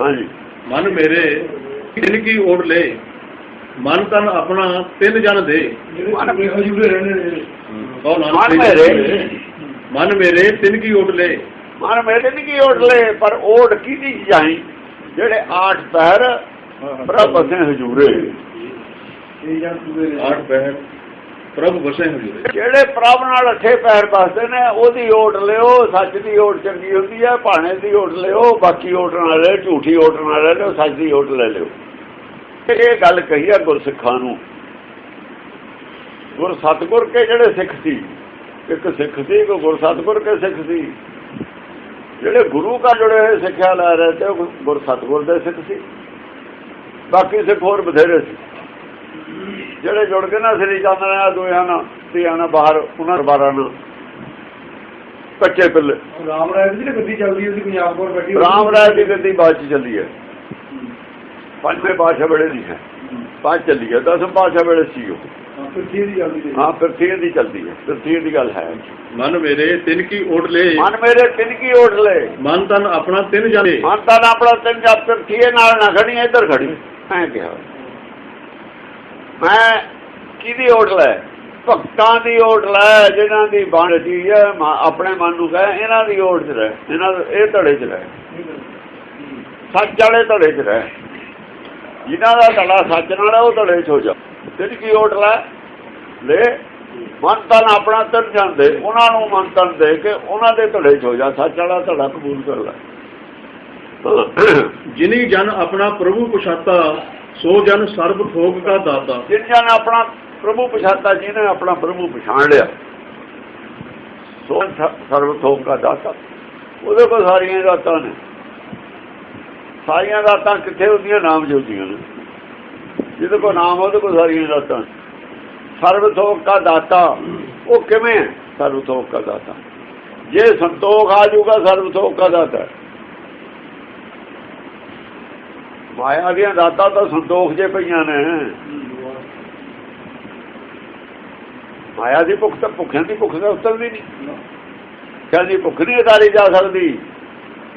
ਹਾਂਜੀ। ਮਨ ਮੇਰੇ ਤਿਨ ਕੀ ਓੜ ਲੈ। ਮਨ ਤਨ ਆਪਣਾ ਤਿੰਨ ਜਨ ਦੇ। ਮਨ ਮੇਰੇ। ਮਨ ਮੇਰੇ ਤਿਨ ਕੀ ਓੜ ਲੈ। ਮਨ ਮੇਰੇ ਨਹੀਂ ਕੀ ਓੜ ਲੈ ਪਰ ਓੜ ਕਿਹਦੀ ਜਾਈ? ਜਿਹੜੇ ਆਠ ਪੈਰ ਪ੍ਰਭ ਅਸੇ ਹਜੂਰੇ। ਇਹ ਜਾਂ ਪੂਰੇ ਆਠ ਪਹਿਰ ਪ੍ਰਭ ਵਸੇ ਹਜੂਰੇ ਜਿਹੜੇ ਪ੍ਰਭ ਨਾਲ ਅੱਠੇ ਪੈਰ ਬਸਦੇ ਨੇ, ਉਹਦੀ ਓਟ ਲਿਓ, ਸੱਚ ਦੀ ਓਟ ਚੰਗੀ ਹੁੰਦੀ ਹੈ ਭਾਣੇ ਦੀ ਓਟ ਲਿਓ, ਬਾਕੀ ਓਟ ਨਾਲ ਲੈ ਝੂਠੀ ਓਟ ਨਾਲ ਲੈ ਲਿਓ ਸੱਚ ਦੀ ਓਟ ਲੈ ਲਿਓ। ਇਹ ਗੱਲ ਕਹੀ ਹੈ ਗੁਰਸਿੱਖਾਂ ਨੂੰ। ਗੁਰ ਸਤਗੁਰ ਕੇ ਜਿਹੜੇ ਸਿੱਖ ਸੀ, ਇੱਕ ਸਿੱਖ ਸੀ ਕੋ ਗੁਰ ਸਤਗੁਰ ਕੇ ਸਿੱਖ ਸੀ। ਜਿਹੜੇ ਗੁਰੂ ਕਾ ਜੁੜੇ ਹੋਏ ਸਿੱਖਿਆ ਲੈ ਰਹੇ ਤੇ ਉਹ ਗੁਰ ਸਤਗੁਰ ਦੇ ਸਿੱਖ ਸੀ। ਬਾਕੀ ਸਿੱਖ ਹੋਰ ਬਥੇਰੇ ਸੀ। ਜਿਹੜੇ ਜੁੜ ਕੇ ਨਾ ਸ੍ਰੀ ਚੰਦ ਨੇ ਦੋਹਾਂ ਨਾਲ ਧੀਆਂ ਨਾਲ ਬਾਹਰ ਉਹਨਾਂ ਦਰਬਾਰਾਂ ਨਾਲ। ਕੱਚੇ ਪਿੱਲੇ। ਰਾਮ ਰਾਏ ਦੀ ਗੱਡੀ ਚੱਲਦੀ ਸੀ ਪੰਜਾਬ ਕੋਲ ਬੈਠੀ ਰਾਮ ਰਾਏ ਦੀ ਗੱਦੀ ਬਾਅਦ ਚ ਚੱਲੀ ਹੈ। ਪੰਜਵੇਂ ਪਾਸ਼ਾ ਵੇਲੇ ਦੀ ਹੈ। ਬਾਅਦ ਚੱਲੀ ਹੈ। ਦਸਮ ਪਾਸ਼ਾ ਵੇਲੇ ਸੀ ਉਹ। ਹਾਂ, ਫਿਰ ਕੀ ਦੀ ਚੱਲਦੀ ਹਾਂ ਫਿਰ ਦੀ ਗੱਲ ਹੈ। ਮਨ ਮੇਰੇ ਤਿਨ ਕੀ ਓੜ ਲੈ। ਮਨ ਮੇਰੇ ਤਿੰਨ ਓਟ ਲੈ। ਮਨ ਤਨ ਆਪਣਾ ਤਿੰਨ ਦੇ ਮਨ ਤਾਂ ਨਾ ਆਪਣਾ ਤਿੰਨ ਜਪ ਫਿਰ ਥੀਏ ਨਾਲ ਨਾ ਖੜੀ ਇੱਧਰ ਖੜੀ ਮੈਂ ਕਿਹਾ। ਮੈਂ ਕਿਹਦੀ ਓਟ ਲੈ? ਭਗਤਾਂ ਦੀ ਓਟ ਲੈ ਜਿਹਨਾਂ ਦੀ ਬਾਣ ਹੈ ਆਪਣੇ ਮਨ ਨੂੰ ਕਹੇ, ਇਹਨਾਂ ਦੀ ਓਟ 'ਚ ਰਹਿ, ਇਹਨਾਂ ਇਹ ਧੜੇ 'ਚ ਰਹਿ। ਸੱਚ ਵਾਲੇ ਧੜੇ 'ਚ ਰਹਿ। ਜਿਨ੍ਹਾਂ ਦਾ ਧੜਾ ਸੱਚ ਨਾਲ ਉਹ ਧੜੇ 'ਚ ਹੋ ਜਾ। ਤੇਰੀ ਕੀ ਓਟ ਲੈ? ਲੈ, ਮਨ ਤਨ ਆਪਣਾ ਤਨ ਜਾਂਦੇ, ਉਹਨਾਂ ਨੂੰ ਮਨ ਤਨ ਦੇ ਕੇ ਉਹਨਾਂ ਦੇ ਧੜੇ 'ਚ ਹੋ ਜਾ, ਸੱਚ ਵਾਲਾ ਧੜਾ ਕਬੂਲ ਕਰ ਲੈ। ਜਿਨੀ ਜਨ ਆਪਣਾ ਪ੍ਰਭੂ ਪਛਾਤਾ ਸੋ ਜਨ ਸਰਬ ਥੋਕ ਦਾ ਦਾਤਾ। ਜਿਨ੍ਹਾਂ ਨੇ ਆਪਣਾ ਪ੍ਰਭੂ ਪਛਾਤਾ, ਜਿਹਨੇ ਆਪਣਾ ਪ੍ਰਭੂ ਪਛਾਣ ਲਿਆ। ਸੋ ਸਰਬ ਥੋਕ ਦਾ ਦਾਤਾ। ਉਹਦੇ ਕੋਲ ਸਾਰੀਆਂ ਦਾਤਾਂ ਨੇ। ਸਾਰੀਆਂ ਦਾਤਾਂ ਕਿੱਥੇ ਹੁੰਦੀਆਂ? ਨਾਮ ਜੋਦੀਆਂ ਨੇ। ਜਿਹਦੇ ਕੋਲ ਨਾਮ ਉਹਦੇ ਕੋਲ ਸਾਰੀਆਂ ਦਾਤਾਂ ਨੇ। ਸਰਬ ਥੋਕ ਦਾ ਦਾਤਾ, ਉਹ ਕਿਵੇਂ ਹੈ? ਸਰਬ ਥੋਕ ਦਾ ਦਾਤਾ। ਜੇ ਸੰਤੋਖ ਆ ਜਾਊਗਾ, ਸਰਬ ਥੋਕ ਦਾ ਦਾਤਾ ਮਾਇਆ ਦੀਆਂ ਦਾਤਾਂ ਤਾਂ ਸੰਤੋਖ ਜੇ ਪਈਆਂ ਨੇ। ਮਾਇਆ ਦੀ ਭੁੱਖ ਤਾਂ ਭੁੱਖਿਆਂ ਦੀ ਭੁੱਖ ਤਾਂ ਉਤਰਦੀ ਨਹੀਂ। ਕਹਿੰਦੀ ਭੁੱਖ ਨਹੀਂ ਉਤਾਰੀ ਜਾ ਸਕਦੀ।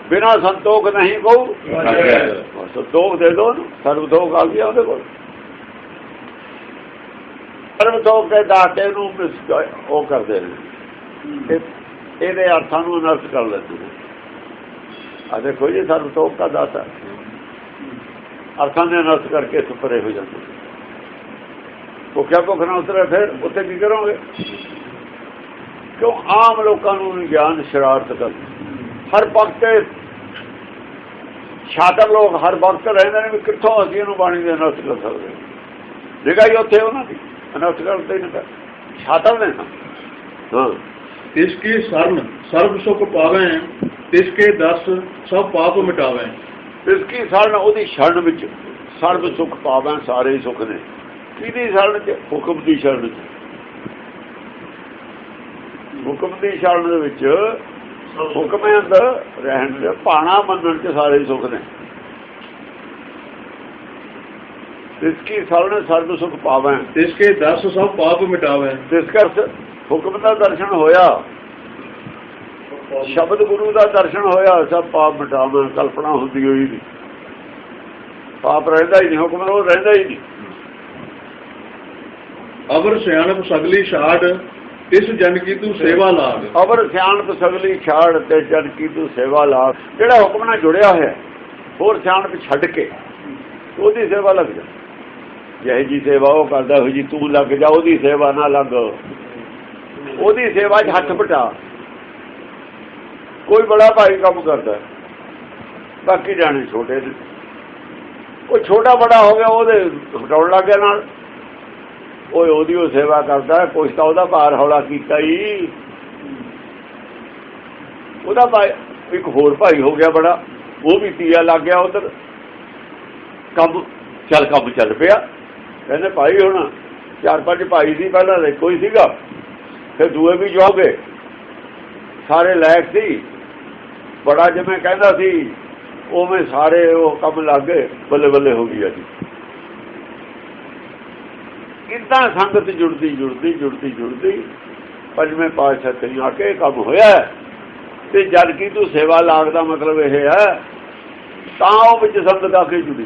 ਬਿਨਾ ਸੰਤੋਖ ਨਹੀਂ ਕਹੂ। ਸੰਤੋਖ ਦੇ ਦੋ ਨੂੰ ਸਰਬਤੋਖ ਆ ਗਿਆ ਉਹਦੇ ਕੋਲ। ਸਰਬਤੋਖ ਦੇ ਦਾਤੇ ਨੂੰ ਉਹ ਕਰਦੇ ਨੇ। ਇਹਦੇ ਅਰਥਾਂ ਨੂੰ ਅਨਰਥ ਕਰ ਲੈਂਦੇ ਨੇ। ਆ ਦੇਖੋ ਜੀ ਸਰਬਤੋਖ ਦਾ ਦਾਤਾ। ਅਰਥਾਂ ਦੇ ਅਨਰਥ ਕਰਕੇ ਸੁਪਰੇ ਹੋ ਜਾਂਦੇ। ਨੇ। ਭੁੱਖਿਆ ਭੁੱਖ ਨਾ ਉਤਰੇ ਫਿਰ ਉੱਥੇ ਕੀ ਕਰੋਗੇ? ਕਿਉਂ ਆਮ ਲੋਕਾਂ ਨੂੰ ਗਿਆਨ ਸ਼ਰਾਰਤ ਕਰ ਹਰ ਵਕਤ ਛਾਤਰ ਲੋਕ ਹਰ ਵਕਤ ਰਹਿੰਦੇ ਨੇ ਵੀ ਕਿੱਥੋਂ ਅਸੀਂ ਇਹਨੂੰ ਬਾਣੀ ਦੇ ਅਨਰਥ ਕਰ ਸਕਦੇ ਹਾਂ। ਜਗ੍ਹਾ ਹੀ ਉੱਥੇ ਉਹਨਾਂ ਦੀ ਅਨਰਥ ਕਰਦੇ ਨੇ ਤਾਂ ਛਾਤਰ ਨੇ ਨਾ ਹਾਂ। ਤਿਸ ਕੀ ਸਰਨ, ਸਰਬ ਸੁਖ ਪਾਵੇਂ ਤਿਸ ਕੇ ਦਸ ਸਭ ਪਾਪ ਮਿਟਾਵੇਂ। ਇਸ ਕੀ ਸਰਨ ਉਹਦੀ ਸ਼ਰਨ ਵਿੱਚ ਸਰਬ ਸੁਖ ਪਾਵਾਂ ਸਾਰੇ ਹੀ ਸੁਖ ਨੇ। ਕਿਹਦੀ ਸ਼ਰਨ ਚ? ਹੁਕਮ ਦੀ ਸ਼ਰਨ ਚ। ਹੁਕਮ ਦੀ ਸ਼ਰਨ ਦੇ ਵਿੱਚ ਹੁਕਮੇ ਅੰਦਰ ਰਹਿਣ ਦੇ ਪਾਣਾ ਮੰਨਣ ਚ ਸਾਰੇ ਹੀ ਸੁਖ ਨੇ। ਇਸ ਕੀ ਸਰਨ ਸਰਬ ਸੁਖ ਪਾਵਾਂ। ਤਿਸ ਕੇ ਦਸ ਸਭ ਪਾਪ ਮਿਟਾਵੇਂ। ਜਿਸ ਕਰ ਹੁਕਮ ਦਾ ਦਰਸ਼ਨ ਹੋਇਆ। ਸ਼ਬਦ ਗੁਰੂ ਦਾ ਦਰਸ਼ਨ ਹੋਇਆ ਸਭ ਪਾਪ ਮਿਟਾਵਾਂ ਕਲਪਨਾ ਹੁੰਦੀ ਹੋਈ ਨਹੀਂ। ਪਾਪ ਰਹਿੰਦਾ ਹੀ ਨਹੀਂ ਹੁਕਮ ਉਹ ਰਹਿੰਦਾ ਹੀ ਨਹੀਂ। ਅਵਰ ਸਿਆਣਪ ਸਗਲੀ ਛਾੜ ਤਿਸ ਜਨ ਕੀ ਤੂੰ ਸੇਵਾ ਲਾਗ। ਅਵਰ ਸਿਆਣਪ ਸਗਲੀ ਛਾੜ ਤੇ ਜਨ ਕੀ ਤੂੰ ਸੇਵਾ ਲਾ ਜਿਹੜਾ ਹੁਕਮ ਨਾਲ ਜੁੜਿਆ ਹੋਇਆ ਹੋਰ ਸਿਆਣਪ ਛੱਡ ਕੇ ਉਹਦੀ ਸੇਵਾ ਲੱਗ ਜਾ। ਜਿਹੇ ਜੀ ਸੇਵਾ ਉਹ ਕਰਦਾ ਹੋਈ ਜੀ ਤੂੰ ਲੱਗ ਜਾ ਉਹਦੀ ਸੇਵਾ ਨਾ ਲੱਗ। ਉਹਦੀ ਸੇਵਾ 'ਚ ਹੱਥ ਬਟਾ ਕੋਈ ਬੜਾ ਭਾਈ ਕੰਮ ਕਰਦਾ ਬਾਕੀ ਜਾਣੇ ਛੋਟੇ ਨੇ। ਉਹ ਛੋਟਾ ਬੜਾ ਹੋ ਗਿਆ, ਉਹਦੇ ਹਟਾਉਣ ਲੱਗ ਗਿਆ ਨਾਲ। ਓਏ ਉਹਦੀ ਉਹ ਸੇਵਾ ਕਰਦਾ ਕੁਛ ਤਾਂ ਉਹਦਾ ਭਾਰ ਹੌਲਾ ਕੀਤਾ ਹੀ। ਉਹਦਾ ਭਾਈ, ਇੱਕ ਹੋਰ ਭਾਈ ਹੋ ਗਿਆ ਬੜਾ, ਉਹ ਵੀ ਤੀਆ ਲੱਗ ਗਿਆ ਉਧਰ। ਕੰਮ, ਚੱਲ ਕੰਮ ਚੱਲ ਪਿਆ। ਕਹਿੰਦੇ ਭਾਈ ਹੁਣ ਚਾਰ ਪੰਜ ਭਾਈ ਸੀ ਪਹਿਲਾਂ ਦੇ ਕੋਈ ਸੀਗਾ। ਫਿਰ ਦੂਏ ਵੀ ਜੋ ਸਾਰੇ ਲਾਇਕ ਸੀ। ਬੜਾ ਜਿਵੇਂ ਕਹਿੰਦਾ ਸੀ, ਉਵੇਂ ਸਾਰੇ ਉਹ ਕੰਮ ਲੱਗ ਗਏ, ਬੱਲੇ ਬੱਲੇ ਹੋ ਗਈ ਜੀ। ਇਦਾਂ ਸੰਗਤ ਜੁੜਦੀ ਜੁੜਦੀ ਜੁੜਦੀ ਜੁੜਦੀ, ਪੰਜਵੇਂ ਪਾਤਸ਼ਾਹ ਤੇ ਆ ਕੇ ਇਹ ਕੰਮ ਹੋਇਆ ਤੇ ਜਦ ਕੀ ਤੂੰ ਸੇਵਾ ਲਾਗ ਦਾ ਮਤਲਬ ਇਹ ਹੈ, ਤਾਂ ਉਹ ਵਿੱਚ ਸੰਗਤ ਆ ਕੇ ਜੁੜੀ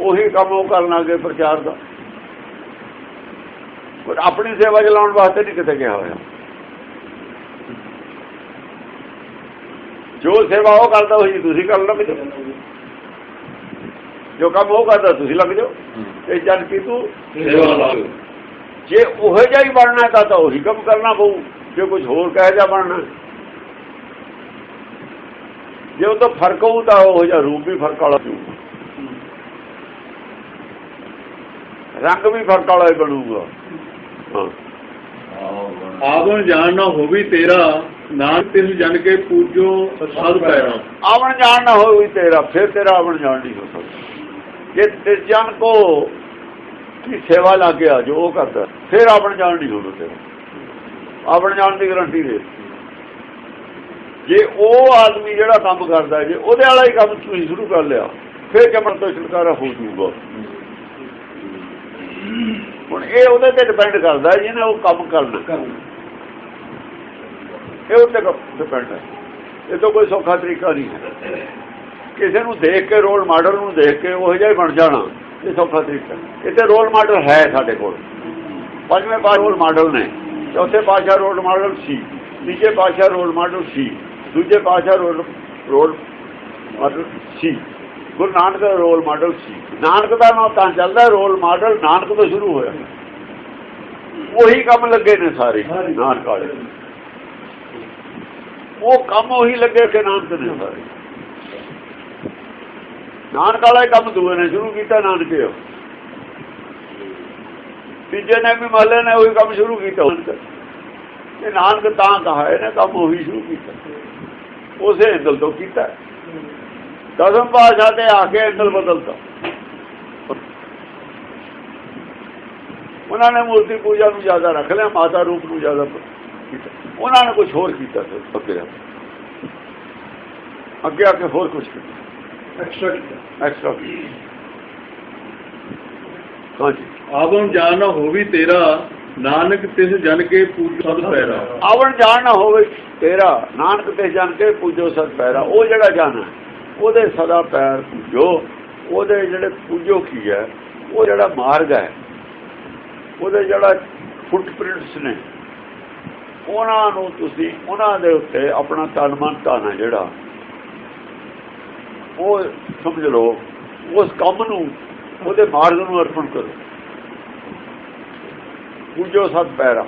ਉਹੀ ਕੰਮ ਉਹ ਕਰਨ ਲੱਗੇ ਪ੍ਰਚਾਰ ਦਾ। ਪਰ ਆਪਣੀ ਸੇਵਾ ਚਲਾਉਣ ਵਾਸਤੇ ਨਹੀਂ ਕਿਤੇ ਗਿਆ ਹੋਇਆ। ਜੋ ਸੇਵਾ ਉਹ ਕਰਦਾ ਉਹੀ ਤੁਸੀਂ ਕਰ ਲੱਗ ਜਾਓ। ਜੋ ਕੰਮ ਉਹ ਕਰਦਾ ਤੁਸੀਂ ਲੱਗ ਜਾਓ। ਤੇ ਜਦ ਕਿ ਤੂੰ ਜੇ ਉਹ ਜਿਹਾ ਹੀ ਬਣਨਾ ਤਾਂ ਤਾਂ ਉਹੀ ਕੰਮ ਕਰਨਾ ਪਊ ਜੇ ਕੁਝ ਹੋਰ ਕਹਿ ਜਾ ਬਣਨਾ। ਜੇ ਉਹ ਤੋਂ ਫ਼ਰਕ ਹੋਊ ਤਾਂ ਉਹ ਜਿਹਾ ਰੂਪ ਵੀ ਫ਼ਰਕ ਵਾਲਾ ਹੋਊ। ਰੰਗ ਵੀ ਫ਼ਰਕ ਵਾਲਾ ਹੀ ਬਣੂਗਾ। ਆਵਣ ਜਾਣ ਨਾ ਹੋਵੀ ਤੇਰਾ ਨਾਨਕ ਤਿਸ ਜਨ ਕੇ ਪੂਜੋ ਸਦ ਪੈਰਾ ਆਵਣ ਜਾਣ ਨਾ ਹੋਈ ਤੇਰਾ ਫਿਰ ਤੇਰਾ ਆਵਣ ਜਾਣ ਨਹੀਂ ਹੋ ਸਕਦਾ। ਜੇ ਤਿਸ ਜਨ ਕੋ ਕੀ ਸੇਵਾ ਲੱਗ ਗਿਆ ਜੋ ਉਹ ਕਰਦਾ। ਫਿਰ ਆਵਣ ਜਾਣ ਨਹੀਂ ਹੋਣਾ ਤੇਰਾ। ਆਵਣ ਜਾਣ ਦੀ ਗਰੰਟੀ ਦੇ। ਜੇ ਉਹ ਆਦਮੀ ਜਿਹੜਾ ਕੰਮ ਕਰਦਾ ਜੇ ਉਹਦੇ ਵਾਲਾ ਹੀ ਕੰਮ ਤੁਸੀਂ ਸ਼ੁਰੂ ਕਰ ਲਿਆ ਫਿਰ ਜਮਣ ਤੋਂ ਛੁਟਕਾਰਾ ਹੋ ਜਾਊਗਾ। ਹੁਣ ਇਹ ਉਹਦੇ ਤੇ ਡਿਪੈਂਡ ਕਰਦਾ ਜਿਹਨੇ ਉਹ ਕੰਮ ਕਰਨਾ। ਇਹ ਉੱਤੇ ਡਿਪੈਂਡ ਹੈ। ਇਹ ਤੋਂ ਕੋਈ ਸੌਖਾ ਤਰੀਕਾ ਨਹੀਂ ਹੈ। ਕਿਸੇ ਨੂੰ ਦੇਖ ਕੇ ਰੋਲ ਮਾਡਲ ਨੂੰ ਦੇਖ ਕੇ ਉਹ ਜਿਹਾ ਬਣ ਜਾਣਾ, ਇਹ ਸੌਖਾ ਤਰੀਕਾ ਇਹ ਰੋਲ ਮਾਡਲ ਹੈ ਸਾਡੇ ਕੋਲ। ਪੰਜਵੇਂ ਪਾਸ ਰੋਲ ਮਾਡਲ ਨੇ, ਚੌਥੇ ਪਾਸ਼ਾ ਰੋਲ ਮਾਡਲ ਸੀ, ਤੀਜੇ ਪਾਸ਼ਾ ਰੋਲ ਮਾਡਲ ਸੀ, ਦੂਜੇ ਪਾਸ਼ਾ ਰੋਲ ਰੋਲ ਮਾਡਲ ਸੀ। ਗੁਰੂ ਨਾਨਕ ਦਾ ਰੋਲ ਮਾਡਲ ਸੀ। ਨਾਨਕ ਦਾ ਨਾਮ ਤਾਂ ਚੱਲਦਾ ਰੋਲ ਮਾਡਲ ਨਾਨਕ ਤੋਂ ਸ਼ੁਰੂ ਹੋਇਆ। ਉਹੀ ਕੰਮ ਲੱਗੇ ਨੇ ਸਾਰੇ, ਨਾਨਕ ਵਾਲੇ। ਉਹ ਕੰਮ ਉਹੀ ਲੱਗੇ ਕਿ ਨਾਨਕ ਨੇ ਸਾਰੇ ਨਾਨਕ ਵਾਲਾ ਕੰਮ ਦੂਏ ਨੇ, ਸ਼ੁਰੂ ਕੀਤਾ ਨਾਨਕੇ ਉਹ। ਤੀਜੇ ਨੇ ਵੀ ਮਹੱਲੇ ਨੇ, ਉਹੀ ਕੰਮ ਸ਼ੁਰੂ ਕੀਤਾ ਇਹ ਨਾਨਕ ਤਾਂ ਕਹਾ, ਇਹਨੇ ਕੰਮ ਉਹੀ ਸ਼ੁਰੂ ਕੀਤਾ। ਉਸੇ ਅੰਦਲ ਤੋਂ ਕੀਤਾ। ਦਸਮ ਪਾਸ਼ਾ ਤੇ ਆ ਕੇ ਅੰਦਲ ਬਦਲਤਾ। ਉਹਨਾਂ ਨੇ ਮੂਰਤੀ ਪੂਜਾ ਨੂੰ ਜ਼ਿਆਦਾ ਰੱਖ ਲਿਆ, ਮਾਤਾ ਰੂਪ ਨੂੰ ਜ਼ਿਆਦਾ ਕੀਤਾ। ਉਹਨਾਂ ਨੇ ਕੁਝ ਹੋਰ ਕੀਤਾ ਸੀ ਅੱਗੇ ਆ ਕੇ। ਅੱਗੇ ਆ ਕੇ ਹੋਰ ਕੁਝ ਕੀਤਾ। ਐਕਸਟਰਾ ਕੀਤਾ। ਐਕਸਟਰਾ ਹਾਂਜੀ। ਆਵਣ ਜਾਣ ਨਾ ਹੋਵੀ ਤੇਰਾ ਨਾਨਕ ਤਿਸ ਜਨ ਕੇ ਪੂਜੋ ਸਦ ਪੈਰਾ। ਆਵਣ ਜਾਣ ਨਾ ਹੋਵੇ ਤੇਰਾ ਨਾਨਕ ਤੇ ਜਨ ਕੇ ਪੂਜੋ ਸਤ ਪੈਰਾ। ਉਹ ਜਿਹੜਾ ਜਾਣਾ ਉਹਦੇ ਸਦਾ ਪੈਰ ਪੂਜੋ। ਉਹਦੇ ਜਿਹੜੇ ਪੂਜੋ ਕੀ ਹੈ ਉਹ ਜਿਹੜਾ ਮਾਰਗ ਹੈ ਉਹਦੇ ਜਿਹੜਾ ਫੁੱਟਪ੍ਰਿੰਟਸ ਨੇ ਉਹਨਾਂ ਨੂੰ ਤੁਸੀਂ ਉਹਨਾਂ ਦੇ ਉੱਤੇ ਆਪਣਾ ਤਨ ਮਨ ਧਨ ਹੈ ਜਿਹੜਾ। ਉਹ ਸਮਝ ਲਓ, ਉਸ ਕੰਮ ਨੂੰ, ਉਹਦੇ ਮਾਰਗ ਨੂੰ ਅਰਪਣ ਕਰੋ। ਪੂਜੋ ਸਤ ਪੈਰਾ।